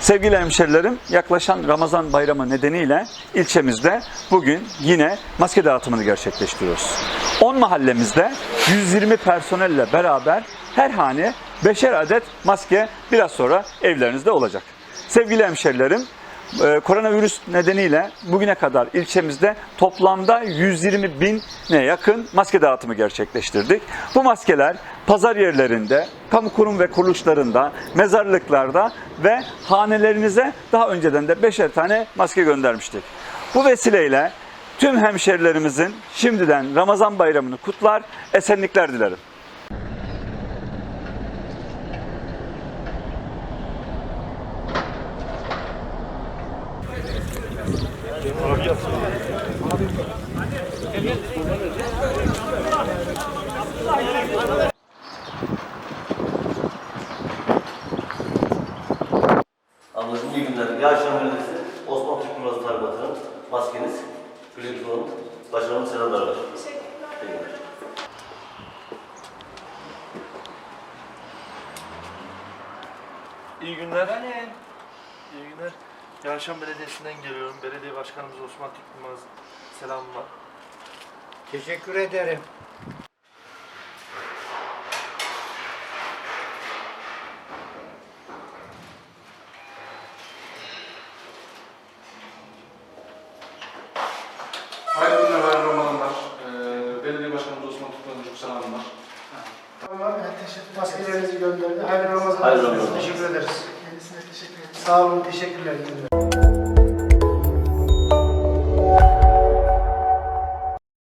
Sevgili hemşerilerim, yaklaşan Ramazan bayramı nedeniyle ilçemizde bugün yine maske dağıtımını gerçekleştiriyoruz. 10 mahallemizde 120 personelle beraber her hane 5'er adet maske biraz sonra evlerinizde olacak. Sevgili hemşerilerim, e, koronavirüs nedeniyle bugüne kadar ilçemizde toplamda 120 bine yakın maske dağıtımı gerçekleştirdik. Bu maskeler pazar yerlerinde, kamu kurum ve kuruluşlarında, mezarlıklarda ve hanelerinize daha önceden de beşer tane maske göndermiştik. Bu vesileyle tüm hemşerilerimizin şimdiden Ramazan bayramını kutlar, esenlikler dilerim. Ablacığım iyi günler. Yağışan Belediyesi, Osman Türk Murası Tarbatı'nın maskeniz. Güle olun. Başkanım selamlar var. Teşekkürler. İyi günler. İyi günler. Yavşan Belediyesi'nden geliyorum. Belediye Başkanımız Osman Tükmaz selamım var. Teşekkür ederim. Hayırlı günler, hayırlı Ramazanlar. Ee, Belediye Başkanımız Osman Tutman'ın çok selamı var. Tamam, teşekkür Maskelerinizi gönderdi. Hayırlı Ramazanlar. Hayırlı Ramazanlar. Teşekkür ederiz. Kendisine teşekkür ederim. Sağ olun, teşekkürler.